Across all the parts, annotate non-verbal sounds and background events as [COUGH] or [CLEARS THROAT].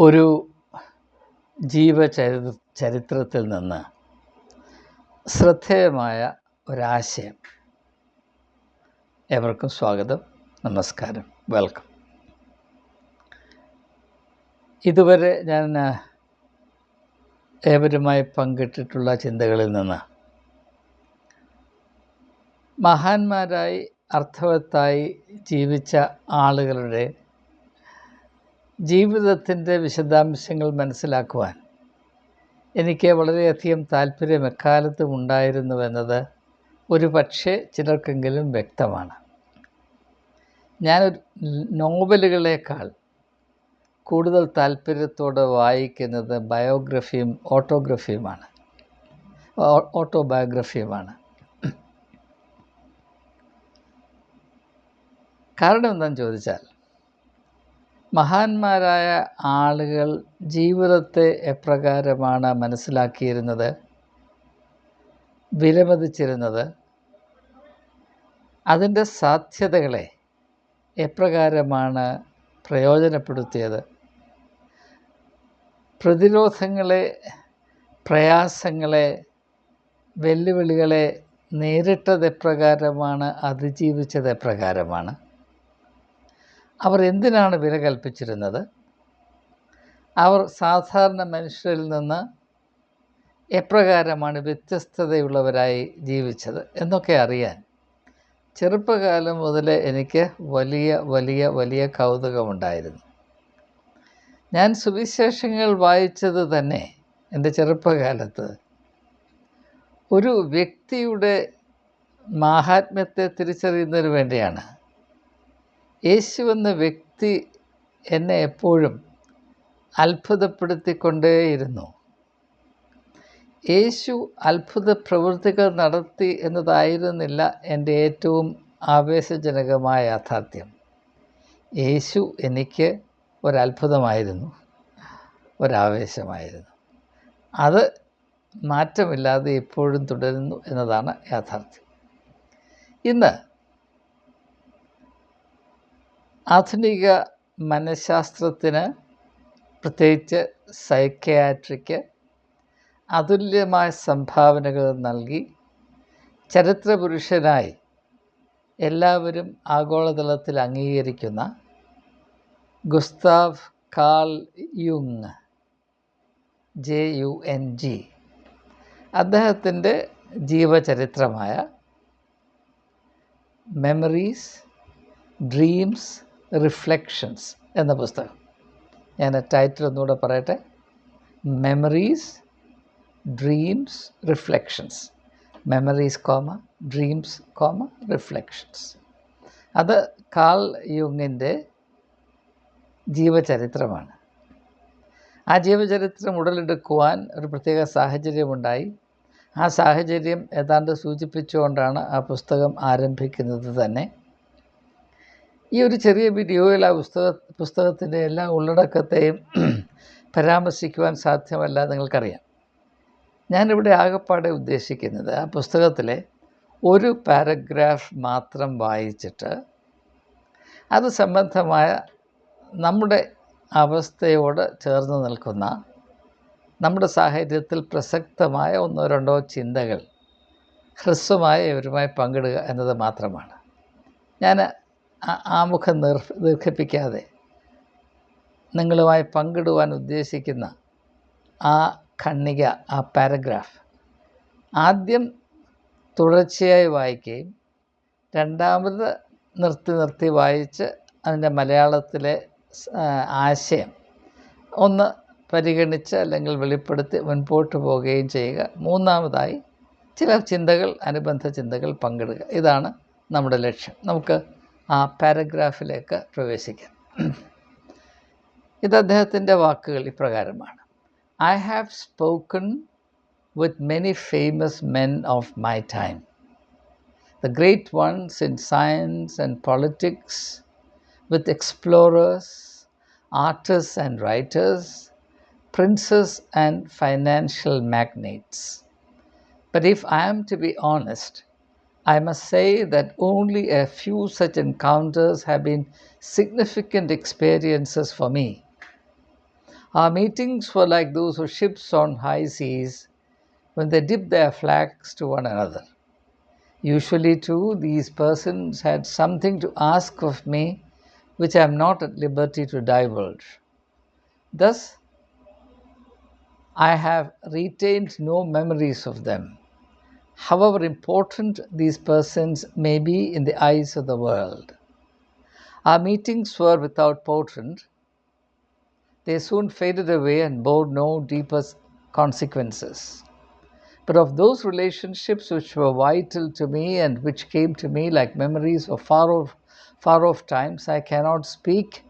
ഒരു ജീവചരി ചരിത്രത്തിൽ നിന്ന് ശ്രദ്ധേയമായ ഒരാശയം. എവർക്കും സ്വാഗതം. നമസ്കാരം. വെൽക്കം. ഇതുവരെ ഞാൻ ഏവരുമായി പങ്കിട്ടിട്ടുള്ള ചിന്തകളിൽ നിന്ന് മഹാന്മാരായി അർത്ഥവത്തായി ജീവിച്ച ആളുകളുടെ ജീവിതത്തിന്റെ വിശദാംശങ്ങൾ മനസ്സിലാക്കുവാൻ എനിക്ക് വളരെയധികം താല്പര്യം എക്കാലത്തും ഉണ്ടായിരുന്നുവെന്നത് ഒരു പക്ഷേ ചിലർക്കെങ്കിലും വ്യക്തമാണ്. ഞാൻ നോവലുകളേക്കാൾ കൂടുതൽ താല്പര്യത്തോടെ വായിക്കുന്നത് ബയോഗ്രഫിയും ഓട്ടോഗ്രഫിയുമാണ്. ഓട്ടോബയോഗ്രഫിയുമാണ്. കാരണം എന്താണെന്ന് ചോദിച്ചാൽ മഹാന്മാരായ ആളുകൾ ജീവിതത്തെ എപ്രകാരമാണ് മനസ്സിലാക്കിയിരുന്നത്? വിലമതിച്ചിരുന്നത്? അതിന്റെ സാധ്യതകളെ എപ്രകാരമാണ് പ്രയോജനപ്പെടുത്തിയത്? പ്രതിരോധങ്ങളെ പ്രയാസങ്ങളെ വെല്ലുവിളികളെ നേരിട്ടത് എപ്രകാരമാണ് അതിജീവിച്ചത് എപ്രകാരമാണ് അവർ എന്തിനാണ് വില കൽപ്പിച്ചിരുന്നത്? അവർ സാധാരണ മനുഷ്യരിൽ നിന്ന് എപ്രകാരമാണ് വ്യത്യസ്തതയുള്ളവരായി ജീവിച്ചത് എന്നൊക്കെ അറിയാൻ ചെറുപ്പകാലം മുതൽ എനിക്ക് വലിയ വലിയ വലിയ കൗതുകമുണ്ടായിരുന്നു. ഞാൻ സുവിശേഷങ്ങൾ വായിച്ചത് തന്നെ എന്റെ ചെറുപ്പകാലത്ത്. ഒരു വ്യക്തിയുടെ മാഹാത്മ്യത്തെ തിരിച്ചറിയുന്നതിന് വേണ്ടിയാണ്. യേശു എന്ന വ്യക്തി എന്നെ എപ്പോഴും അത്ഭുതപ്പെടുത്തിക്കൊണ്ടേയിരുന്നു. യേശു അത്ഭുത പ്രവൃത്തികൾ നടത്തി എന്നതായിരുന്നില്ല എന്റെ ഏറ്റവും ആവേശജനകമായ യാഥാർത്ഥ്യം. യേശു എനിക്ക് ഒരത്ഭുതമായിരുന്നു ഒരാവേശമായിരുന്നു. അത് മാറ്റമില്ലാതെ എപ്പോഴും തുടരുന്നു എന്നതാണ് യാഥാർത്ഥ്യം. ഇന്ന് ആധുനിക മനഃശാസ്ത്രത്തിന് പ്രത്യേകിച്ച് സൈക്കയാട്രിക്ക് അതുല്യമായ സംഭാവനകൾ നൽകി ചരിത്രപുരുഷനായി എല്ലാവരും ആഗോളതലത്തിൽ അംഗീകരിക്കുന്ന ഗുസ്താവ് കാൾ യുങ് ജെ യു എൻ ജി അദ്ദേഹത്തിന്റെ ജീവചരിത്രമായ മെമ്മറീസ് ഡ്രീംസ് റിഫ്ലക്ഷൻസ് എന്ന പുസ്തകം. ഞാൻ ടൈറ്റിൽ ഒന്നുകൂടെ പറയട്ടെ. Memories dreams reflections memories comma dreams comma reflections അത് കാൾ യുങ്ങിന്റെ ജീവചരിത്രമാണ്. ആ ജീവചരിത്രം ഉടലെടുക്കുവാൻ ഒരു പ്രത്യേക സാഹചര്യമുണ്ടായി. ആ സാഹചര്യം ഏതാണ്ട് സൂചിപ്പിച്ചുകൊണ്ടാണ് ആ പുസ്തകം ആരംഭിക്കുന്നത് തന്നെ. ഈ ഒരു ചെറിയ വീഡിയോയിൽ ആ പുസ്തക പുസ്തകത്തിന്റെ എല്ലാ ഉള്ളടക്കത്തെയും പരാമർശിക്കുവാൻ സാധ്യമല്ല നിങ്ങൾക്കറിയാം. ഞാനിവിടെ ആകപ്പാടെ ഉദ്ദേശിക്കുന്നത് ആ പുസ്തകത്തിലെ ഒരു പാരഗ്രാഫ് മാത്രം വായിച്ചിട്ട് അത് സംബന്ധമായ നമ്മുടെ അവസ്ഥയോട് ചേർന്ന് നിൽക്കുന്ന നമ്മുടെ സാഹചര്യത്തിൽ പ്രസക്തമായ ഒന്നോ രണ്ടോ ചിന്തകൾ ഹ്രസ്വമായി ഇവരുമായി പങ്കിടുക എന്നത് മാത്രമാണ്. ഞാൻ ആമുഖം നിർ ദീർഘിപ്പിക്കാതെ നിങ്ങളുമായി പങ്കിടുവാൻ ഉദ്ദേശിക്കുന്ന ആ ഖണ്ണിക ആ പാരഗ്രാഫ് ആദ്യം തുടർച്ചയായി വായിക്കുകയും രണ്ടാമത് നിർത്തി നിർത്തി വായിച്ച് അതിന്റെ മലയാളത്തിലെ ആശയം ഒന്ന് പരിഗണിച്ച് അല്ലെങ്കിൽ വെളിപ്പെടുത്തി മുൻപോട്ട് പോവുകയും ചെയ്യുക. മൂന്നാമതായി ചില ചിന്തകൾ അനുബന്ധ ചിന്തകൾ പങ്കിടുക. ഇതാണ് നമ്മുടെ ലക്ഷ്യം. നമുക്ക് ആ പാരഗ്രാഫിലേക്ക് പ്രവേശിക്കാം ഇത് അദ്ദേഹത്തിൻ്റെ വാക്കുകൾ ഇപ്രകാരമാണ് I have spoken with many famous men of my time the great ones in science and politics with explorers artist and writers princes and financial magnates. But if I am to be honest, I must say that only a few such encounters have been significant experiences for me. Our meetings were like those of ships on high seas when they dip their flags to one another. Usually, too, these persons had something to ask of me which I am not at liberty to divulge. Thus, I have retained no memories of them, however important these persons may be in the eyes of the world. Our meetings were without portent, they soon faded away and bore no deeper consequences. But of those relationships which were vital to me and which came to me like memories of far off, far off times, I cannot speak,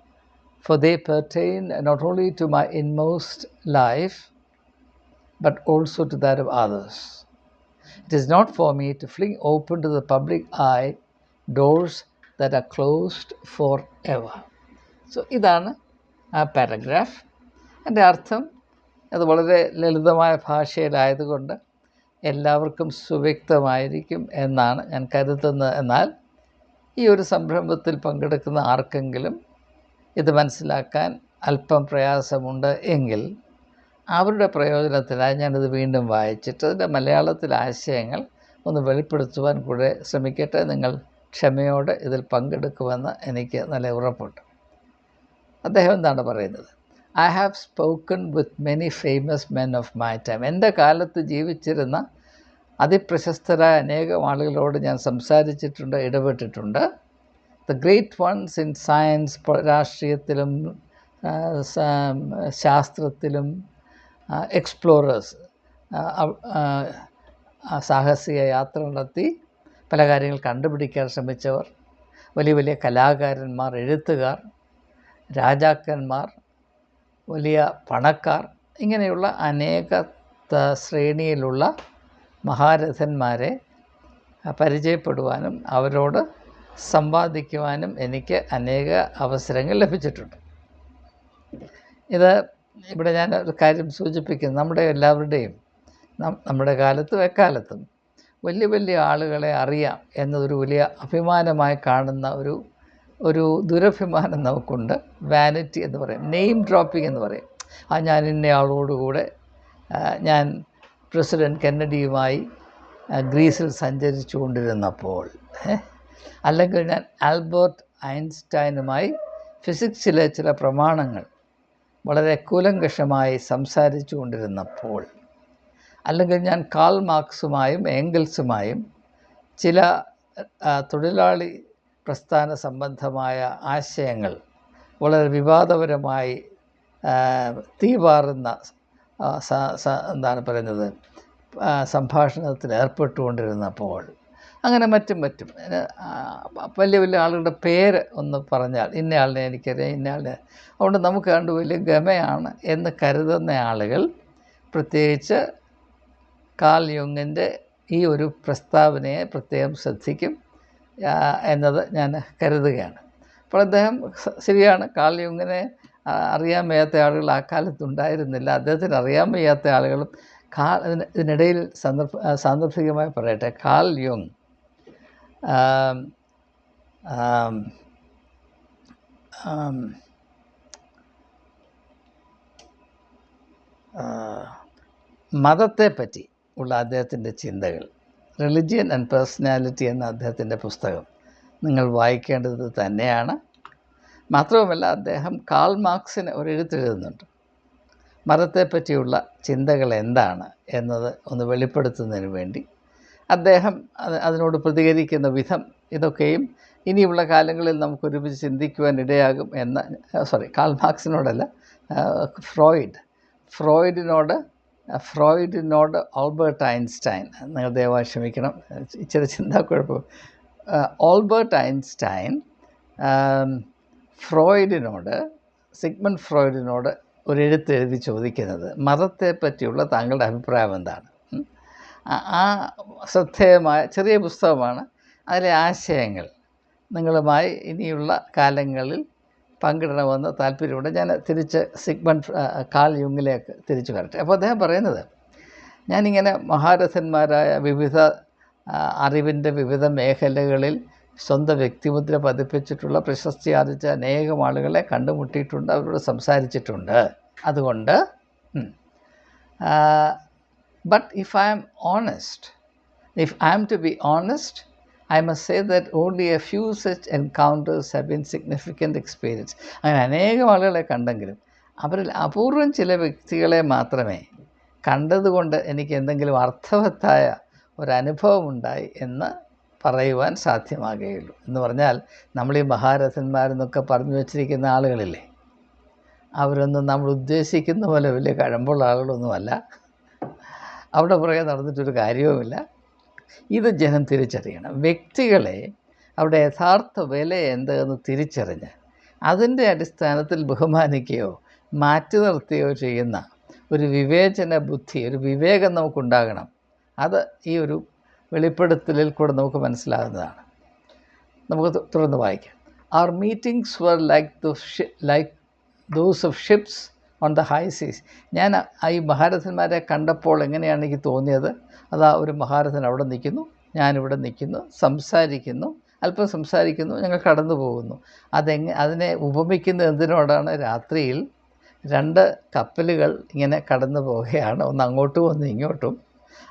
for they pertain not only to my inmost life, but also to that of others. It is not for me to fling open to the public eye doors that are closed forever so ഇതാണ് ആ paragraph എന്റെ അർത്ഥം അത് വളരെ ലളിതമായ ഭാഷയിലായതുകൊണ്ട് എല്ലാവർക്കും സുവ്യക്തമായിരിക്കും എന്നാണ് ഞാൻ കരുതുന്നത്. എന്നാൽ ഈ ഒരു സംരംഭത്തിൽ പങ്കെടുക്കുന്ന ആർക്കെങ്കിലും ഇത് മനസ്സിലാക്കാൻ അല്പം പ്രയാസമുണ്ട് എങ്കിൽ അവരുടെ പ്രയോജനത്തിനായി ഞാനിത് വീണ്ടും വായിച്ചിട്ട് അതിന്റെ മലയാളത്തിലെ ആശയങ്ങൾ ഒന്ന് വെളിപ്പെടുത്തുവാൻ കൂടെ ശ്രമിക്കട്ടെ. നിങ്ങൾ ക്ഷമയോടെ ഇതിൽ പങ്കെടുക്കുമെന്ന് എനിക്ക് നല്ല ഉറപ്പുണ്ട്. അദ്ദേഹം എന്താണ് പറയുന്നത്? I have spoken with many famous men of my time എന്റെ കാലത്ത് ജീവിച്ചിരുന്ന അതിപ്രശസ്തരായ അനേകം ആളുകളോട് ഞാൻ സംസാരിച്ചിട്ടുണ്ട് ഇടപെട്ടിട്ടുണ്ട്. The great ones in science രാഷ്ട്രീയത്തിലും ശാസ്ത്രത്തിലും എക്സ്പ്ലോറേഴ്സ് സാഹസിക യാത്ര നടത്തി പല കാര്യങ്ങൾ കണ്ടുപിടിക്കാൻ ശ്രമിച്ചവർ വലിയ വലിയ കലാകാരന്മാർ എഴുത്തുകാർ രാജാക്കന്മാർ വലിയ പണക്കാർ ഇങ്ങനെയുള്ള അനേക ശ്രേണിയിലുള്ള മഹാരഥന്മാരെ പരിചയപ്പെടുവാനും അവരോട് സംവാദിക്കുവാനും എനിക്ക് അനേക അവസരങ്ങൾ ലഭിച്ചിട്ടുണ്ട്. ഇത് ഇവിടെ ഞാൻ ഒരു കാര്യം സൂചിപ്പിക്കുന്നു. നമ്മുടെ എല്ലാവരുടെയും നമ്മുടെ കാലത്തും എക്കാലത്തും വലിയ വലിയ ആളുകളെ അറിയാം എന്നതൊരു വലിയ അഭിമാനമായി കാണുന്ന ഒരു ഒരു ദുരഭിമാനം നമുക്കുണ്ട്. വാനിറ്റി എന്ന് പറയും. നെയിം ഡ്രോപ്പിംഗ് എന്ന് പറയും. ആ ഞാൻ ഇന്നയാളോടുകൂടെ ആളോടുകൂടെ ഞാൻ പ്രസിഡന്റ് കെന്നഡിയുമായി ഗ്രീസിൽ സഞ്ചരിച്ചു കൊണ്ടിരുന്നപ്പോൾ അല്ലെങ്കിൽ ഞാൻ ആൽബർട്ട് ഐൻസ്റ്റൈനുമായി ഫിസിക്സിലെ ചില പ്രമാണങ്ങൾ വളരെ കൂലങ്കഷമായി സംസാരിച്ചു കൊണ്ടിരുന്നപ്പോൾ അല്ലെങ്കിൽ ഞാൻ കാൾ മാർക്സുമായും ഏംഗൽസുമായും ചില തൊഴിലാളി പ്രസ്ഥാന സംബന്ധമായ ആശയങ്ങൾ വളരെ വിവാദപരമായി തീവാറുന്ന എന്താണ് പറയുന്നത് സംഭാഷണത്തിൽ ഏർപ്പെട്ടുകൊണ്ടിരുന്നപ്പോൾ അങ്ങനെ മറ്റും മറ്റും. വലിയ വലിയ ആളുകളുടെ പേര് ഒന്ന് പറഞ്ഞാൽ ഇന്നയാളിനെ എനിക്കറിയാം ഇന്നയാളിനെ അതുകൊണ്ട് നമുക്ക് കണ്ട് വലിയ ഗമയാണ് എന്ന് കരുതുന്ന ആളുകൾ പ്രത്യേകിച്ച് കാൽ യുങ്ങിന്റെ ഈ ഒരു പ്രസ്താവനയെ പ്രത്യേകം ശ്രദ്ധിക്കും എന്നത് ഞാൻ കരുതുകയാണ്. അപ്പോൾ അദ്ദേഹം ശരിയാണ്. കാൽ യുങ്ങിനെ അറിയാൻ വയ്യാത്ത ആളുകൾ ആ കാലത്ത് ഉണ്ടായിരുന്നില്ല. അദ്ദേഹത്തിന് അറിയാൻ വയ്യാത്ത ആളുകളും കാ ഇതിന് ഇതിനിടയിൽ സന്ദർഭ സാന്ദർഭികമായി പറയട്ടെ കാൽ യുങ് മതത്തെപ്പറ്റി ഉള്ള അദ്ദേഹത്തിന്റെ ചിന്തകൾ. റിലിജിയൻ ആൻഡ് പേഴ്സണാലിറ്റി എന്ന അദ്ദേഹത്തിന്റെ പുസ്തകം നിങ്ങൾ വായിക്കേണ്ടത് തന്നെയാണ്. മാത്രവുമല്ല അദ്ദേഹം കാൾ മാർക്സിന് ഒരു എഴുത്തെഴുതുന്നുണ്ട് മതത്തെപ്പറ്റിയുള്ള ചിന്തകൾ എന്താണ് എന്നത് ഒന്ന് വെളിപ്പെടുത്തുന്നതിന് വേണ്ടി അദ്ദേഹം അതിനോട് പ്രതികരിക്കുന്ന വിധം ഇതൊക്കെയും ഇനിയുള്ള കാലങ്ങളിൽ നമുക്ക് ഒരുമിച്ച് ചിന്തിക്കുവാൻ ഇടയാകും എന്ന സോറി കാൾ മാർക്സിനോടല്ല ഫ്രോയിഡ് ഫ്രോയിഡിനോട് ഫ്രോയിഡിനോട് ആൽബർട്ട് ഐൻസ്റ്റൈൻ നിങ്ങൾ ദയവായി ക്ഷമിക്കണം ഇച്ചിരി ചിന്താക്കുഴപ്പം ആൽബർട്ട് ഐൻസ്റ്റൈൻ ഫ്രോയിഡിനോട് സിഗ്മണ്ട് ഫ്രോയിഡിനോട് ഒരു എഴുത്ത് എഴുതി ചോദിക്കുന്നത് മതത്തെ പറ്റിയുള്ള താങ്കളുടെ അഭിപ്രായം എന്താണ്. ആ- ശ്രദ്ധേയമായ ചെറിയ പുസ്തകമാണ്. അതിലെ ആശയങ്ങൾ നിങ്ങളുമായി ഇനിയുള്ള കാലങ്ങളിൽ പങ്കിടണമെന്ന് താല്പര്യമുണ്ട്. ഞാൻ തിരിച്ച് സിഗ്മണ്ട് ആ, കാൾ യുങ്ങിലേക്ക് തിരിച്ചു വരട്ടെ. അപ്പോൾ അദ്ദേഹം പറയുന്നത് ഞാനിങ്ങനെ മഹാരഥന്മാരായ വിവിധ അറിവിന്റെ വിവിധ മേഖലകളിൽ സ്വന്തം വ്യക്തിമുദ്ര പതിപ്പിച്ചിട്ടുള്ള പ്രശസ്തി ആർജിച്ച അനേകം ആളുകളെ കണ്ടുമുട്ടിയിട്ടുണ്ട്. അവരോട് സംസാരിച്ചിട്ടുണ്ട്. അതുകൊണ്ട് but if I am honest, if I am to be honest, I must say that only a few such encounters have been significant experience അങ്ങനെ അനേകം ആളുകളെ കണ്ടെങ്കിലും അവരിൽ അപൂർവം ചില വ്യക്തികളെ മാത്രമേ കണ്ടതുകൊണ്ട് എനിക്ക് എന്തെങ്കിലും അർത്ഥവത്തായ ഒരനുഭവമുണ്ടായി എന്ന് പറയുവാൻ സാധ്യമാകുകയുള്ളൂ. എന്ന് പറഞ്ഞാൽ നമ്മൾ ഈ മഹാരഥന്മാരെന്നൊക്കെ പറഞ്ഞു വച്ചിരിക്കുന്ന ആളുകളില്ലേ? അവരൊന്നും നമ്മൾ ഉദ്ദേശിക്കുന്ന പോലെ വലിയ കഴമ്പുള്ള ആളുകളൊന്നുമല്ല. അവിടെ പുറകെ നടന്നിട്ടൊരു കാര്യവുമില്ല. ഇത് ജനം തിരിച്ചറിയണം. വ്യക്തികളെ അവിടെ യഥാർത്ഥ വില എന്തെന്ന് തിരിച്ചറിഞ്ഞ് അതിന്റെ അടിസ്ഥാനത്തിൽ ബഹുമാനിക്കുകയോ മാറ്റി നിർത്തുകയോ ചെയ്യുന്ന ഒരു വിവേചന ബുദ്ധി ഒരു വിവേകം നമുക്കുണ്ടാകണം. അത് ഈ ഒരു വെളിപ്പെടുത്തലിൽ കൂടെ നമുക്ക് മനസ്സിലാകുന്നതാണ്. നമുക്ക് തുടർന്ന് വായിക്കാം. Our meetings were like the like those of ships on the high seas ഞാൻ ഈ മഹാരഥന്മാരെ കണ്ടപ്പോൾ എങ്ങനെയാണ് എനിക്ക് തോന്നിയത്? അതാ ഒരു മഹാരഥൻ അവിടെ നിൽക്കുന്നു. ഞാനിവിടെ നിൽക്കുന്നു. സംസാരിക്കുന്നു. അല്പം സംസാരിക്കുന്നു. ഞങ്ങൾ കടന്നു പോകുന്നു. അതെങ്ങ അതിനെ ഉപമിക്കുന്ന എന്തിനോടാണ്? രാത്രിയിൽ രണ്ട് കപ്പലുകൾ ഇങ്ങനെ കടന്നു പോവുകയാണ്. ഒന്ന് അങ്ങോട്ടും ഒന്ന് ഇങ്ങോട്ടും.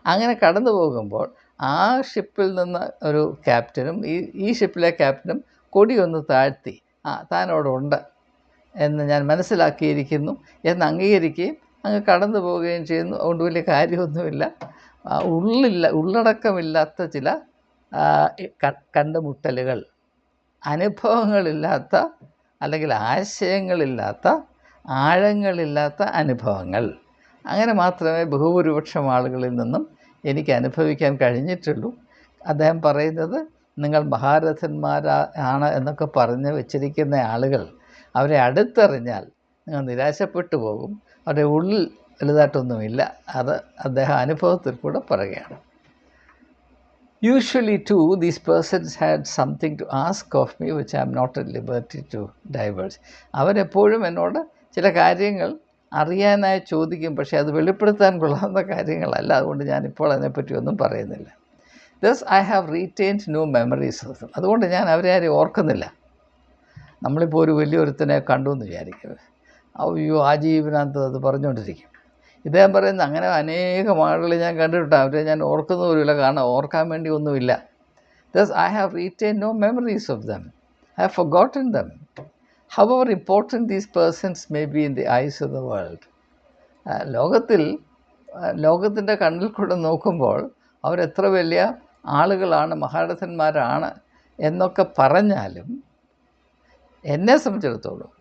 അങ്ങനെ കടന്നു പോകുമ്പോൾ ആ ഷിപ്പിൽ നിന്ന് ഒരു ക്യാപ്റ്റനും ഈ ഈ ഷിപ്പിലെ ക്യാപ്റ്റനും കൊടിയൊന്ന് താഴ്ത്തി. ആ താനോടുണ്ട്. എന്ന് ഞാൻ മനസ്സിലാക്കിയിരിക്കുന്നു എന്ന് അംഗീകരിക്കുകയും അങ്ങ് കടന്നു പോവുകയും ചെയ്യുന്നു. അതുകൊണ്ട് വലിയ കാര്യമൊന്നുമില്ല. ഉള്ളില്ല ഉള്ളടക്കമില്ലാത്ത ചില കണ്ടുമുട്ടലുകൾ അനുഭവങ്ങളില്ലാത്ത അല്ലെങ്കിൽ ആശയങ്ങളില്ലാത്ത ആഴങ്ങളില്ലാത്ത അനുഭവങ്ങൾ. അങ്ങനെ മാത്രമേ ബഹുഭൂരിപക്ഷം ആളുകളിൽ നിന്നും എനിക്ക് അനുഭവിക്കാൻ കഴിഞ്ഞിട്ടുള്ളൂ. അദ്ദേഹം പറയുന്നത് നിങ്ങൾ മഹാരഥന്മാരാണ് എന്നൊക്കെ പറഞ്ഞ് വെച്ചിരിക്കുന്ന ആളുകൾ അവരെ അടുത്തറിഞ്ഞാൽ നിങ്ങൾ നിരാശപ്പെട്ടു പോകും. അവരുടെ ഉള്ളിൽ വലുതായിട്ടൊന്നുമില്ല. അത് അദ്ദേഹം അനുഭവത്തിൽ കൂടെ പറയുകയാണ്. Usually to these persons had something to ask of me which I am not at liberty to diverse അവരെപ്പോഴും എന്നോട് ചില കാര്യങ്ങൾ അറിയാനായി ചോദിക്കും. പക്ഷേ അത് വെളിപ്പെടുത്താൻ കൊള്ളാവുന്ന കാര്യങ്ങളല്ല. അതുകൊണ്ട് ഞാനിപ്പോൾ അതിനെപ്പറ്റി ഒന്നും പറയുന്നില്ല. Thus I have retained no memories. അതുകൊണ്ട് ഞാൻ അവരെ ആരെയും ഓർക്കുന്നില്ല. നമ്മളിപ്പോൾ ഒരു വലിയൊരുത്തനെ കണ്ടു എന്ന് വിചാരിക്കും അയ്യോ ആ ജീവനകത്ത് അത് പറഞ്ഞുകൊണ്ടിരിക്കും. ഇദ്ദേഹം പറയുന്നത് അങ്ങനെ അനേകം ആളുകൾ ഞാൻ കണ്ടിട്ടുണ്ട്. അവരെ ഞാൻ ഓർക്കുന്ന പോലുമില്ല കാരണം ഓർക്കാൻ വേണ്ടി ഒന്നുമില്ല. Thus I have retain no memories of them I have forgotten them our important these persons may be in the eyes of the world ലോകത്തിൽ ലോകത്തിന്റെ കണ്ണിൽ കൂടെ നോക്കുമ്പോൾ അവരെത്ര വലിയ ആളുകളാണ് മഹാരഥന്മാരാണ് എന്നൊക്കെ പറഞ്ഞാലും എന്നെ സംബന്ധിച്ചിടത്തോളം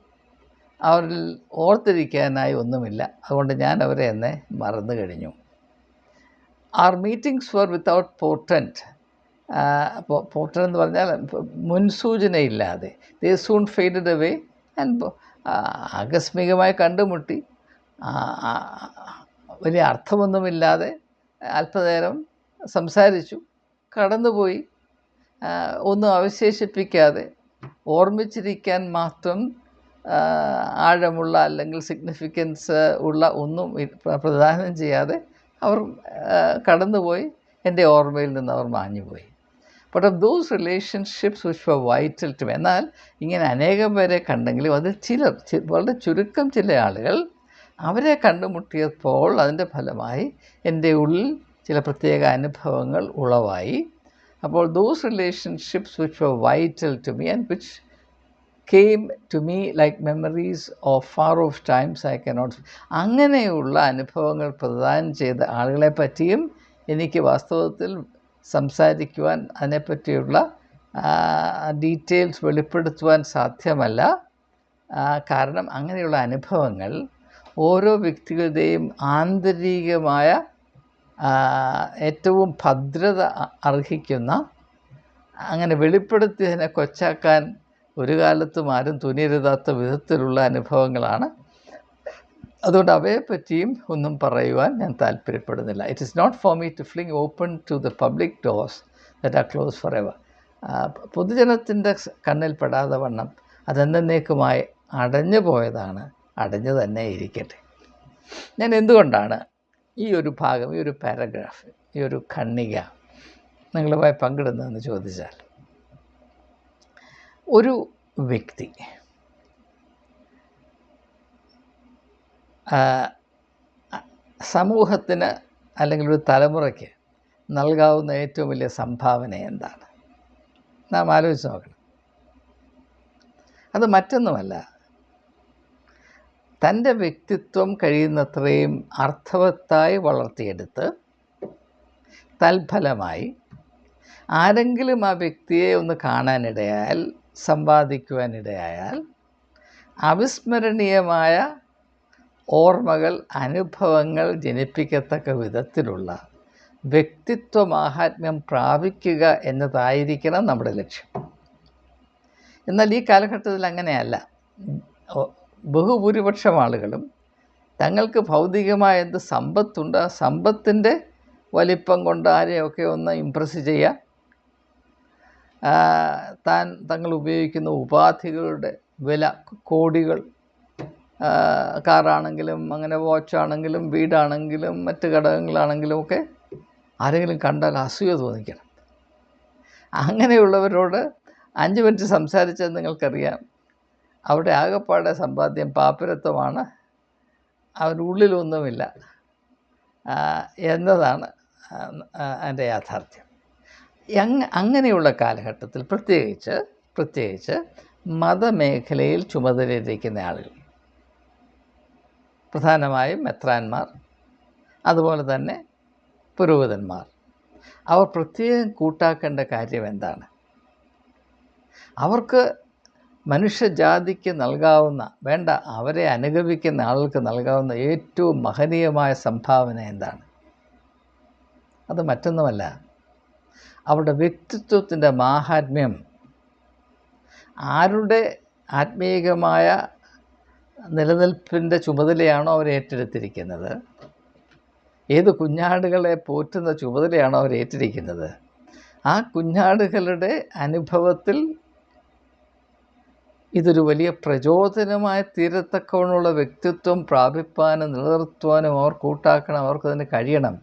അവരിൽ ഓർത്തിരിക്കാനായി ഒന്നുമില്ല. അതുകൊണ്ട് ഞാൻ അവരെ എന്നെ മറന്നു കഴിഞ്ഞു. Our meetings for without portent portent എന്ന് പറഞ്ഞാൽ മുൻസൂചനയില്ലാതെ. They soon faded away and ആകസ്മികമായി കണ്ടുമുട്ടി. വലിയ അർത്ഥമൊന്നുമില്ലാതെ അല്പനേരം സംസാരിച്ചു. കടന്നുപോയി. ഒന്നും അവശേഷിപ്പിക്കാതെ ഓർമ്മിച്ചിരിക്കാൻ മാത്രം ആഴമുള്ള അല്ലെങ്കിൽ സിഗ്നിഫിക്കൻസ് ഉള്ള ഒന്നും പ്രധാനം ചെയ്യാതെ അവർ കടന്നുപോയി. എന്റെ ഓർമ്മയിൽ നിന്ന് അവർ മാഞ്ഞുപോയി. But of those relationships which were vital to എന്നാൽ ഇങ്ങനെ അനേകം പേരെ കണ്ടെങ്കിലും അതിൽ ചിലർ വളരെ ചുരുക്കം ചില ആളുകൾ അവരെ കണ്ടുമുട്ടിയപ്പോൾ അതിന്റെ ഫലമായി എന്റെ ഉള്ളിൽ ചില പ്രത്യേക അനുഭവങ്ങൾ ഉളവായി. അപ്പോൾ those relationships which were vital to me and which came to me like memories of far off times I cannot അങ്ങനെയുള്ള അനുഭവങ്ങൾ പ്രദാനം ചെയ്ത ആളുകളെ പറ്റിയും എനിക്ക് വാസ്തവത്തിൽ സംസാരിക്കുവാൻ അതിനെപ്പറ്റിയുള്ള ഡീറ്റെയിൽസ് വെളിപ്പെടുത്തുവാൻ സാധ്യമല്ല. കാരണം അങ്ങനെയുള്ള അനുഭവങ്ങൾ ഓരോ വ്യക്തികളുടെയും ആന്തരികമായ ഏറ്റവും ഭദ്രത അർഹിക്കുന്ന അങ്ങനെ വെളിപ്പെടുത്തിയതിനെ കൊച്ചാക്കാൻ ഒരു കാലത്തും ആരും തുനിയരുതാത്ത വിധത്തിലുള്ള അനുഭവങ്ങളാണ്. അതുകൊണ്ട് അവയെപ്പറ്റിയും ഒന്നും പറയുവാൻ ഞാൻ താല്പര്യപ്പെടുന്നില്ല. It is not for me to fling open to the public doors that are closed forever പൊതുജനത്തിന്റെ കണ്ണിൽ പെടാതെ വണ്ണം അതെന്നേക്കുമായി അടഞ്ഞു പോയതാണ് അടഞ്ഞു തന്നെ ഇരിക്കട്ടെ. ഞാൻ എന്തുകൊണ്ടാണ് ഈ ഒരു ഭാഗം ഈ ഒരു പാരഗ്രാഫ് ഈ ഒരു ഖണ്ണിക നിങ്ങളുമായി പങ്കിടുന്നതെന്ന് ചോദിച്ചാൽ ഒരു വ്യക്തി സമൂഹത്തിന് അല്ലെങ്കിൽ ഒരു തലമുറയ്ക്ക് നൽകാവുന്ന ഏറ്റവും വലിയ സംഭാവന എന്താണ്? നാം ആലോചിച്ച് നോക്കണം. അത് മറ്റൊന്നുമല്ല. തന്റെ വ്യക്തിത്വം കഴിയുന്നത്രയും അർത്ഥവത്തായി വളർത്തിയെടുത്ത് തൽഫലമായി ആരെങ്കിലും ആ വ്യക്തിയെ ഒന്ന് കാണാനിടയായാൽ സമ്പാദിക്കുവാനിടയായാൽ അവിസ്മരണീയമായ ഓർമ്മകൾ അനുഭവങ്ങൾ ജനിപ്പിക്കത്തക്ക വിധത്തിലുള്ള വ്യക്തിത്വ മാഹാത്മ്യം പ്രാപിക്കുക എന്നതായിരിക്കണം നമ്മുടെ ലക്ഷ്യം. എന്നാൽ ഈ കാലഘട്ടത്തിൽ അങ്ങനെയല്ല. ബഹുഭൂരിപക്ഷം ആളുകളും തങ്ങൾക്ക് ഭൗതികമായ എന്ത് സമ്പത്തുണ്ട് ആ സമ്പത്തിന്റെ വലിപ്പം കൊണ്ട് ആരെയൊക്കെ ഒന്ന് ഇമ്പ്രസ് ചെയ്യുക താൻ തങ്ങൾ ഉപയോഗിക്കുന്ന ഉപാധികളുടെ വില കോടികൾ കാറാണെങ്കിലും അങ്ങനെ വാച്ചാണെങ്കിലും വീടാണെങ്കിലും മറ്റ് ഘടകങ്ങളാണെങ്കിലും ഒക്കെ ആരെങ്കിലും കണ്ടാൽ അസൂയ തോന്നിക്കണം. അങ്ങനെയുള്ളവരോട് അഞ്ച് മിനിറ്റ് സംസാരിച്ചാൽ നിങ്ങൾക്കറിയാം. അവിടെ ആകെപ്പാടെ സമ്പാദ്യം പാപ്പരത്വമാണ്. അവരുള്ളിലൊന്നുമില്ല ഉള്ളിലൊന്നുമില്ല. എന്നതാണ് എന്റെ യാഥാർത്ഥ്യം. അങ്ങനെയുള്ള കാലഘട്ടത്തിൽ പ്രത്യേകിച്ച് പ്രത്യേകിച്ച് മതമേഖലയിൽ ചുമതലയിരിക്കുന്ന ആളുകൾ പ്രധാനമായും മെത്രാന്മാർ അതുപോലെ തന്നെ പുരോഹിതന്മാർ അവർ പ്രത്യേകം കൂട്ടാക്കേണ്ട കാര്യം എന്താണ്? അവർക്ക് മനുഷ്യജാതിക്ക് നൽകാവുന്ന വേണ്ട അവരെ അനുഗമിക്കുന്ന ആളുകൾക്ക് നൽകാവുന്ന ഏറ്റവും മഹനീയമായ സംഭാവന എന്താണ്? അത് മറ്റൊന്നുമല്ല. അവരുടെ വ്യക്തിത്വത്തിന്റെ മാഹാത്മ്യം ആരുടെ ആത്മീയമായ നിലനിൽപ്പിന്റെ ചുമതലയാണോ അവർ ഏറ്റെടുത്തിരിക്കുന്നത്? ഏത് കുഞ്ഞാടുകളെ പോറ്റുന്ന ചുമതലയാണോ അവർ ഏറ്റിരിക്കുന്നത് ആ കുഞ്ഞാടുകളുടെ അനുഭവത്തിൽ ഇതൊരു വലിയ പ്രചോദനമായി തീരത്തക്കവണ്ണമുള്ള വ്യക്തിത്വം പ്രാപിപ്പാനും നിലനിർത്തുവാനും അവർ കൂട്ടാക്കണം അവർക്കതിന് കഴിയണം.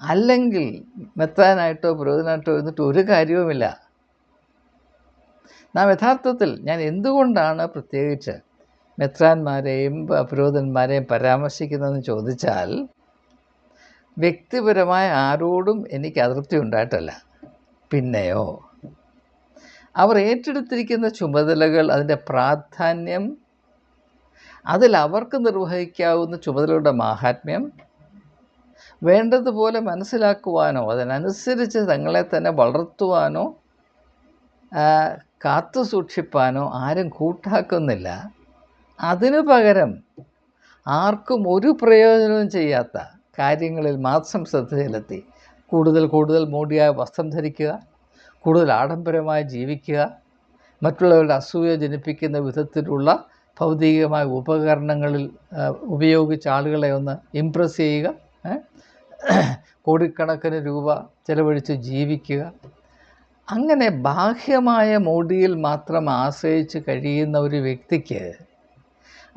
അല്ലെങ്കിൽ മെത്താനായിട്ടോ പുരോഹിതനായിട്ടോ എന്നിട്ട് ഒരു കാര്യവുമില്ല. നാം യഥാർത്ഥത്തിൽ ഞാൻ എന്തുകൊണ്ടാണ് പ്രത്യേകിച്ച് മെത്രാന്മാരെയും പുരോഹിതന്മാരെയും പരാമർശിക്കുന്നതെന്ന് ചോദിച്ചാൽ വ്യക്തിപരമായ ആരോടും എനിക്ക് അതൃപ്തി ഉണ്ടായിട്ടല്ല. പിന്നെയോ അവർ ഏറ്റെടുത്തിരിക്കുന്ന ചുമതലകൾ അതിന്റെ പ്രാധാന്യം അതിൽ അവർക്ക് നിർവഹിക്കാവുന്ന ചുമതലകളുടെ മാഹാത്മ്യം വേണ്ടതുപോലെ മനസ്സിലാക്കുവാനോ അതിനനുസരിച്ച് തങ്ങളെ തന്നെ വളർത്തുവാനോ കാത്തു സൂക്ഷിപ്പാനോ ആരും കൂട്ടാക്കുന്നില്ല. അതിനു പകരം ആർക്കും ഒരു പ്രയോജനവും ചെയ്യാത്ത കാര്യങ്ങളിൽ മാത്രം ശ്രദ്ധ ചെലുത്തി കൂടുതൽ കൂടുതൽ മോടിയായ വസ്ത്രം ധരിക്കുക കൂടുതൽ ആഡംബരമായി ജീവിക്കുക മറ്റുള്ളവരുടെ അസൂയ ജനിപ്പിക്കുന്ന വിധത്തിലുള്ള ഭൗതികമായ ഉപകരണങ്ങളിൽ ഉപയോഗിച്ച ആളുകളെ ഒന്ന് ഇംപ്രസ് ചെയ്യുക? കോടിക്കണക്കിന് രൂപ ചെലവഴിച്ച് ജീവിക്കുക അങ്ങനെ ബാഹ്യമായ മോടിയിൽ മാത്രം ആശ്രയിച്ച് കഴിയുന്ന ഒരു വ്യക്തിക്ക്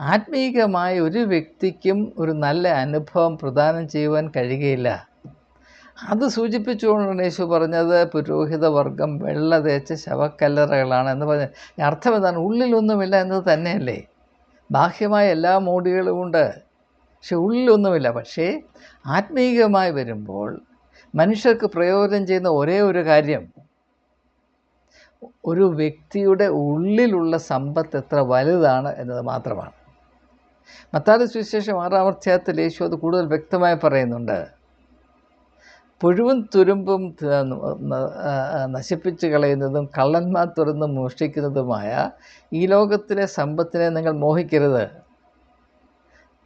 ആത്മീകമായ ഒരു വ്യക്തിക്കും ഒരു നല്ല അനുഭവം പ്രദാനം ചെയ്യുവാൻ കഴിയുകയില്ല അത് സൂചിപ്പിച്ചുകൊണ്ട് യേശു പറഞ്ഞത് പുരോഹിതവർഗം വെള്ള തേച്ച് ശവക്കല്ലറകളാണ് എന്ന് പറഞ്ഞ. അർത്ഥം എന്താണ്? ഉള്ളിലൊന്നുമില്ല എന്നത് തന്നെയല്ലേ? ബാഹ്യമായ എല്ലാ മോടികളും ഉണ്ട്. പക്ഷെ ഉള്ളിലൊന്നുമില്ല. പക്ഷേ ആത്മീകമായി വരുമ്പോൾ മനുഷ്യർക്ക് പ്രയോജനം ചെയ്യുന്ന ഒരേ ഒരു കാര്യം. ഒരു വ്യക്തിയുടെ ഉള്ളിലുള്ള സമ്പത്ത് എത്ര വലുതാണ് എന്നത് മാത്രമാണ്. മത്താടി സുവിശേഷം ആറാം അധ്യായത്തിൽ യേശു അത് കൂടുതൽ വ്യക്തമായി പറയുന്നുണ്ട്. പുഴുവും തുരുമ്പും നശിപ്പിച്ച് കളയുന്നതും കള്ളന്മാർ തുറന്ന് മോഷ്ടിക്കുന്നതുമായ ഈ ലോകത്തിലെ സമ്പത്തിനെ നിങ്ങൾ മോഹിക്കരുത്.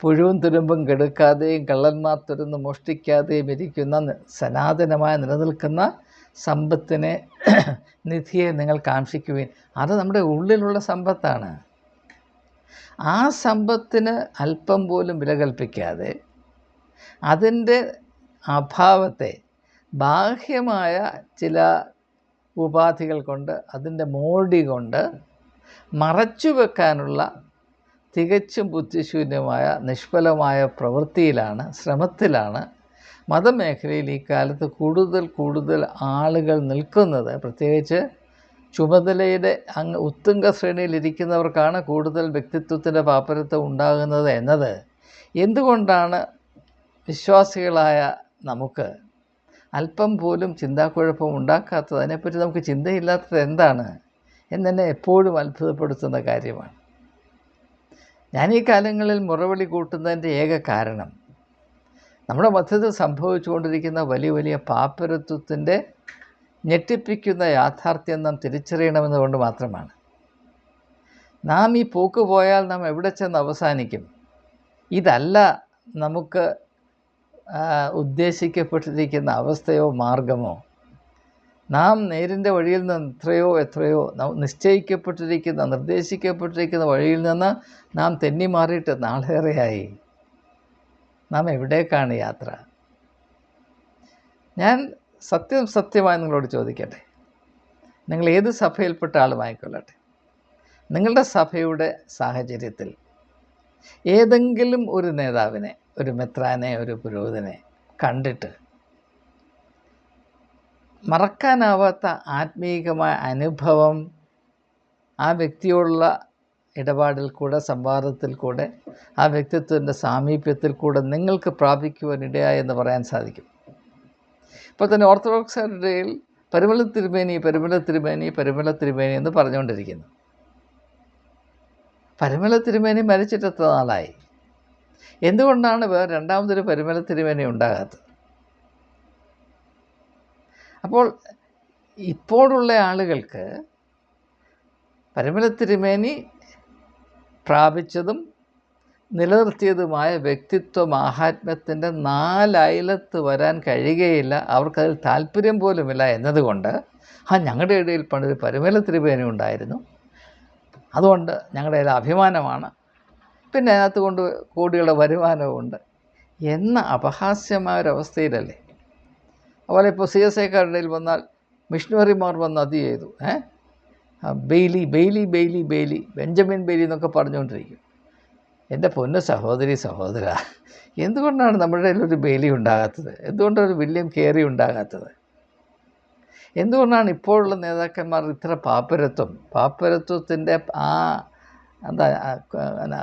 പുഴുവും തുരുമ്പും കെടുക്കാതെയും കള്ളന്മാർ തുറന്ന് മോഷ്ടിക്കാതെയും ഇരിക്കുന്ന സനാതനമായി നിലനിൽക്കുന്ന സമ്പത്തിനെ [CLEARS THROAT] നിധിയെ നിങ്ങൾ കാക്ഷിക്കുവിൻ. അത് നമ്മുടെ ഉള്ളിലുള്ള സമ്പത്താണ്. ആ സമ്പത്തിന് അല്പം പോലും വില കൽപ്പിക്കാതെ അതിന്റെ അഭാവത്തെ ബാഹ്യമായ ചില ഉപാധികൾ കൊണ്ട് അതിന്റെ മോടി കൊണ്ട് മറച്ചു വെക്കാനുള്ള തികച്ചും ബുദ്ധിശൂന്യമായ നിഷ്ഫലമായ പ്രവൃത്തിയിലാണ് ശ്രമത്തിലാണ് മതമേഖലയിൽ ഈ കാലത്ത് കൂടുതൽ കൂടുതൽ ആളുകൾ നിൽക്കുന്നത്. പ്രത്യേകിച്ച് ചുമതലയുടെ അങ്ങ് ഉത്തുംഗ ശ്രേണിയിലിരിക്കുന്നവർക്കാണ് കൂടുതൽ വ്യക്തിത്വത്തിന്റെ പാപ്പരത്വം ഉണ്ടാകുന്നത് എന്നത്. എന്തുകൊണ്ടാണ് വിശ്വാസികളായ നമുക്ക് അല്പം പോലും ചിന്താക്കുഴപ്പം ഉണ്ടാക്കാത്തത് അതിനെപ്പറ്റി നമുക്ക് ചിന്തയില്ലാത്തത് എന്താണ് എന്നെന്നെ എപ്പോഴും അത്ഭുതപ്പെടുത്തുന്ന കാര്യമാണ്. ഞാൻ ഈ കാലങ്ങളിൽ മുറവിളി കൂട്ടുന്നതിന്റെ ഏക കാരണം നമ്മുടെ മധ്യത്തിൽ സംഭവിച്ചുകൊണ്ടിരിക്കുന്ന വലിയ വലിയ പാപ്പരത്വത്തിന്റെ ഞെട്ടിപ്പിക്കുന്ന യാഥാർത്ഥ്യം നാം തിരിച്ചറിയണമെന്നുകൊണ്ട് മാത്രമാണ്. നാം ഈ പോക്ക് പോയാൽ നാം എവിടെ ചെന്ന് അവസാനിക്കും? ഇതല്ല നമുക്ക് ഉദ്ദേശിക്കപ്പെട്ടിരിക്കുന്ന അവസ്ഥയോ മാർഗമോ? നാം നേരിന്റെ വഴിയിൽ നിന്ന് എത്രയോ എത്രയോ നിശ്ചയിക്കപ്പെട്ടിരിക്കുന്ന നിർദ്ദേശിക്കപ്പെട്ടിരിക്കുന്ന വഴിയിൽ നിന്ന് നാം തെന്നി മാറിയിട്ട് നാളേറെയായി. നാം എവിടേക്കാണ് യാത്ര? ഞാൻ സത്യം സത്യമായി നിങ്ങളോട് ചോദിക്കട്ടെ. നിങ്ങൾ ഏത് സഭയിൽപ്പെട്ട ആളുമായിക്കൊള്ളട്ടെ? നിങ്ങളുടെ സഭയുടെ സാഹചര്യത്തിൽ ഏതെങ്കിലും ഒരു നേതാവിനെ ഒരു മെത്രാനെ ഒരു പുരോഹിതനെ കണ്ടിട്ട് മറക്കാനാവാത്ത ആത്മീയമായ അനുഭവം ആ വ്യക്തിയോടുള്ള ഇടപാടിൽ കൂടെ സംവാദത്തിൽ കൂടെ ആ വ്യക്തിത്വത്തിന്റെ സാമീപ്യത്തിൽ കൂടെ നിങ്ങൾക്ക് പ്രാപിക്കുവാൻ ഇടയായെന്ന് പറയാൻ സാധിക്കും. ഇപ്പോൾ തന്നെ ഓർത്തഡോക്സുകാരുടെ പരിമള തിരുമേനി പരിമള തിരുമേനി പരിമള തിരുമേനി എന്ന് പറഞ്ഞുകൊണ്ടിരിക്കുന്നു. പരിമള തിരുമേനി മരിച്ചിട്ട് എത്ര നാളായി? എന്തുകൊണ്ടാണ് വേറെ രണ്ടാമതൊരു പരിമല തിരുമേനി ഉണ്ടാകാത്തത്? അപ്പോൾ ഇപ്പോഴുള്ള ആളുകൾക്ക് പരിമല തിരുമേനി പ്രാപിച്ചതും നിലനിർത്തിയതുമായ വ്യക്തിത്വ മാഹാത്മ്യത്തിന്റെ നാലയലത്ത് വരാൻ കഴിയുകയില്ല അവർക്കതിൽ താല്പര്യം പോലുമില്ല എന്നതുകൊണ്ട് ആ ഞങ്ങളുടെ ഇടയിൽ പണ്ടൊരു പരിമല തിരുമേനി ഉണ്ടായിരുന്നു. അതുകൊണ്ട് ഞങ്ങളുടെ അഭിമാനമാണ്. പിന്നെ അതിനകത്ത് കൊണ്ട് കോടികളുടെ വരുമാനവുമുണ്ട്. എന്ന അപഹാസ്യമായ ഒരവസ്ഥയിലല്ലേ അതുപോലെ ഇപ്പോൾ സി എസ് ഐക്കാരുടെ വന്നാൽ മിഷണറിമാർ വന്ന് അത് ചെയ്തു ഏ Bailey Bailey Bailey Bailey Benjamin Bailey എന്നൊക്കെ പറഞ്ഞുകൊണ്ടിരിക്കും. എന്റെ പൊന്ന സഹോദരി സഹോദര എന്തുകൊണ്ടാണ് നമ്മുടെ ഒരു ബെയ്ലി ഉണ്ടാകാത്തത്? എന്തുകൊണ്ടാണ് ഒരു വില്യം കേറി ഉണ്ടാകാത്തത്? എന്തുകൊണ്ടാണ് ഇപ്പോഴുള്ള നേതാക്കന്മാർ ഇത്ര പാപ്പരത്വം? പാപ്പരത്വത്തിന്റെ ആ എന്താ എന്നാ,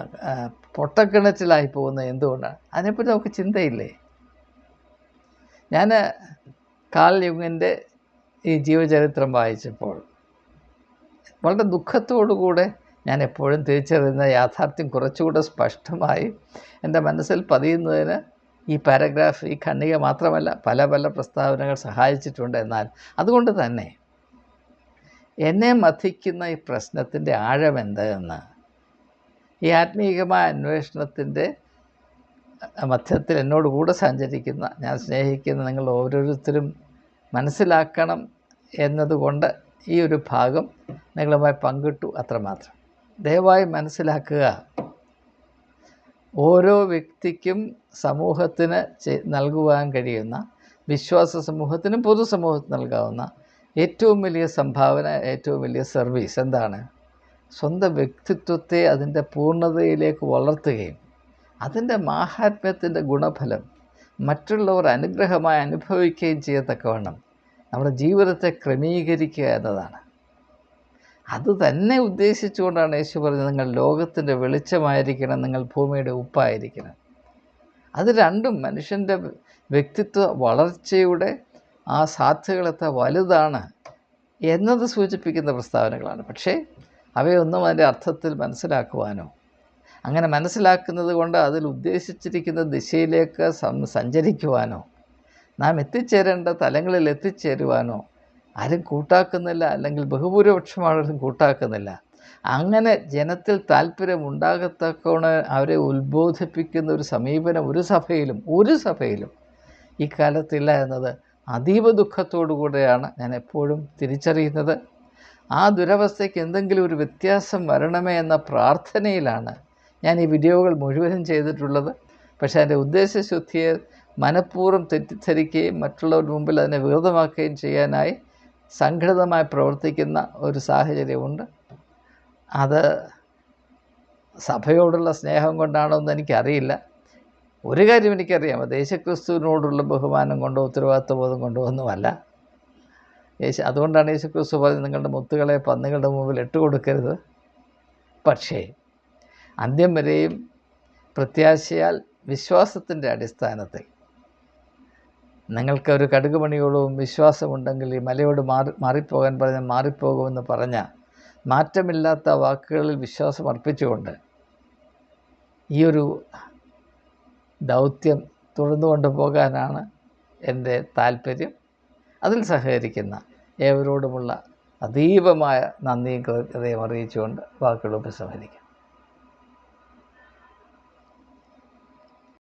പൊട്ടക്കിണച്ചിലായി പോകുന്നത് എന്തുകൊണ്ടാണ്? അതിനെപ്പറ്റി നമുക്ക് ചിന്തയില്ലേ? ഞാൻ കാൽ യുങ്ങിന്റെ ഈ ജീവചരിത്രം വായിച്ചപ്പോൾ വളരെ ദുഃഖത്തോടുകൂടെ ഞാൻ എപ്പോഴും തിരിച്ചറിയുന്ന യാഥാർത്ഥ്യം കുറച്ചുകൂടെ സ്പഷ്ടമായി എന്റെ മനസ്സിൽ പതിയുന്നതിന് ഈ പാരഗ്രാഫ് ഈ ഖണ്ഡിക മാത്രമല്ല പല പല പ്രസ്താവനകൾ സഹായിച്ചിട്ടുണ്ട് എന്നാൽ അതുകൊണ്ട് തന്നെ എന്നെ മഥിക്കുന്ന ഈ പ്രശ്നത്തിന്റെ ആഴമെന്ത് എന്ന് ഈ ആത്മീകമായ അന്വേഷണത്തിന്റെ മധ്യത്തിൽ എന്നോട് കൂടെ സഞ്ചരിക്കുന്ന ഞാൻ സ്നേഹിക്കുന്ന നിങ്ങൾ ഓരോരുത്തരും മനസ്സിലാക്കണം എന്നതുകൊണ്ട് ഈ ഒരു ഭാഗം നിങ്ങളുമായി പങ്കിട്ടു അത്രമാത്രം. ദയവായി മനസ്സിലാക്കുക. ഓരോ വ്യക്തിക്കും സമൂഹത്തിന് നൽകുവാൻ കഴിയുന്ന വിശ്വാസ സമൂഹത്തിനും പൊതുസമൂഹത്തിന് നൽകാവുന്ന ഏറ്റവും വലിയ സംഭാവന ഏറ്റവും വലിയ സർവീസ് എന്താണ്? സ്വന്തം വ്യക്തിത്വത്തെ അതിന്റെ പൂർണതയിലേക്ക് വളർത്തുകയും അതിന്റെ മാഹാത്മ്യത്തിന്റെ ഗുണഫലം മറ്റുള്ളവർ അനുഗ്രഹമായി അനുഭവിക്കുകയും ചെയ്യത്തക്കവണ്ണം നമ്മുടെ ജീവിതത്തെ ക്രമീകരിക്കുക എന്നതാണ്. അത് തന്നെ ഉദ്ദേശിച്ചുകൊണ്ടാണ് യേശു പറഞ്ഞത് നിങ്ങൾ ലോകത്തിന്റെ വെളിച്ചമായിരിക്കണം നിങ്ങൾ ഭൂമിയുടെ ഉപ്പായിരിക്കണം. അത് രണ്ടും മനുഷ്യന്റെ വ്യക്തിത്വ വളർച്ചയുടെ ആ സാധ്യതകളെത്ര വലുതാണ് എന്നത് സൂചിപ്പിക്കുന്ന പ്രസ്താവനകളാണ്. പക്ഷേ അവയൊന്നും അതിന്റെ അർത്ഥത്തിൽ മനസ്സിലാക്കുവാനോ? അങ്ങനെ മനസ്സിലാക്കുന്നത് കൊണ്ട് അതിൽ ഉദ്ദേശിച്ചിരിക്കുന്ന ദിശയിലേക്ക് സഞ്ചരിക്കുവാനോ? നാം എത്തിച്ചേരേണ്ട തലങ്ങളിൽ എത്തിച്ചേരുവാനോ? ആരും കൂട്ടാക്കുന്നില്ല അല്ലെങ്കിൽ ബഹുഭൂരിപക്ഷം ആളുകളും കൂട്ടാക്കുന്നില്ല. അങ്ങനെ ജനത്തിൽ താല്പര്യം ഉണ്ടാകത്തക്കോണ് അവരെ ഉത്ബോധിപ്പിക്കുന്ന ഒരു സമീപനം ഒരു സഭയിലും ഒരു സഭയിലും ഇക്കാലത്തില്ല എന്നത് അതീവ ദുഃഖത്തോടു കൂടെയാണ് ഞാൻ എപ്പോഴും തിരിച്ചറിയുന്നത്. ആ ദുരവസ്ഥയ്ക്ക് എന്തെങ്കിലും ഒരു വ്യത്യാസം വരണമേ എന്ന പ്രാർത്ഥനയിലാണ് ഞാൻ ഈ വീഡിയോകൾ മുഴുവനും ചെയ്തിട്ടുള്ളത്. പക്ഷേ അതിന്റെ ഉദ്ദേശശുദ്ധിയെ മനഃപൂർവം തെറ്റിദ്ധരിക്കുകയും മറ്റുള്ളവരുടെ മുമ്പിൽ അതിനെ വികൃതമാക്കുകയും ചെയ്യാനായി സംഘടിതമായി പ്രവർത്തിക്കുന്ന ഒരു സാഹചര്യമുണ്ട് അത് സഭയോടുള്ള സ്നേഹം കൊണ്ടാണോ എന്ന് എനിക്കറിയില്ല. ഒരു കാര്യം എനിക്കറിയാം. യേശുക്രിസ്തുവിനോടുള്ള ബഹുമാനം കൊണ്ടോ ഉത്തരവാദിത്വബോധം കൊണ്ടോ ഒന്നുമല്ല. യേശു അതുകൊണ്ടാണ് യേശു ക്രിസ്തു പറഞ്ഞത് നിങ്ങളുടെ മുത്തുകളെ പന്നുകളുടെ മുമ്പിൽ ഇട്ട് കൊടുക്കരുത്. പക്ഷേ അന്ത്യം വരെയും പ്രത്യാശയാൽ വിശ്വാസത്തിന്റെ അടിസ്ഥാനത്തിൽ നിങ്ങൾക്ക് ഒരു കടുകുമണിയോളവും വിശ്വാസമുണ്ടെങ്കിൽ ഈ മലയോട് മാറി മാറിപ്പോകാൻ പറഞ്ഞ മാറിപ്പോകുമെന്ന് പറഞ്ഞ മാറ്റമില്ലാത്ത വാക്കുകളിൽ വിശ്വാസം അർപ്പിച്ചുകൊണ്ട് ഈ ഒരു ദൗത്യം തുടർന്നു കൊണ്ടുപോകാനാണ് എന്റെ താല്പര്യം അതിൽ സഹകരിക്കുന്ന ഏവരോടുമുള്ള അതീവമായ നന്ദിയും കൃതജ്ഞതയും അറിയിച്ചുകൊണ്ട് വാക്കുകൾ ഉപസംഹരിക്കാം.